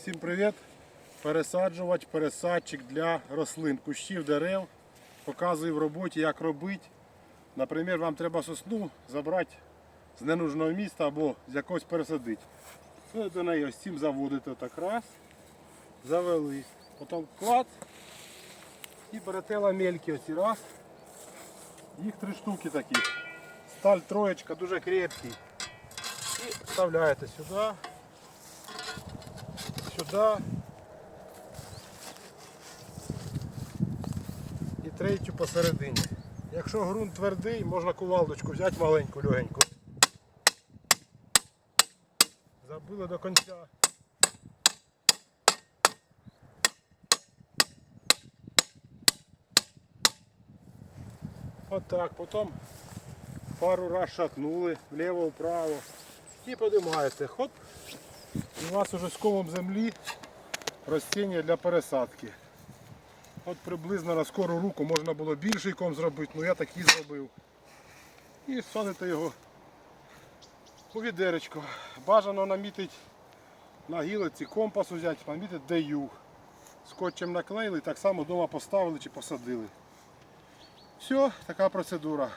Всім привіт! Пересаджувач, пересадчик для рослин, кущів, дерев. Показую в роботі, як робити. Наприклад, вам треба сосну забрати з ненужного міста або з якогось пересадити. Ви до неї ось цим заводите так раз, завели. Потім клад і берете ламельки оці раз. Їх три штуки такі. Сталь троєчка, дуже крепкий. І вставляєте сюди, сюди. І третю посередині. Якщо ґрунт твердий, можна кувалдочку взяти маленьку, легеньку. Забили до кінця. Отак, потім пару раз шатнули вліво-вправо і подимаєте. Хоп. І у вас уже з комом землі ростіння для пересадки. От приблизно на скору руку можна було більший ком зробити, але я такий зробив. І садите його у відеречко. Бажано намітити на гілиці компас взяти, намітити юг. Скотчем наклеїли, так само вдома поставили чи посадили. Все, така процедура.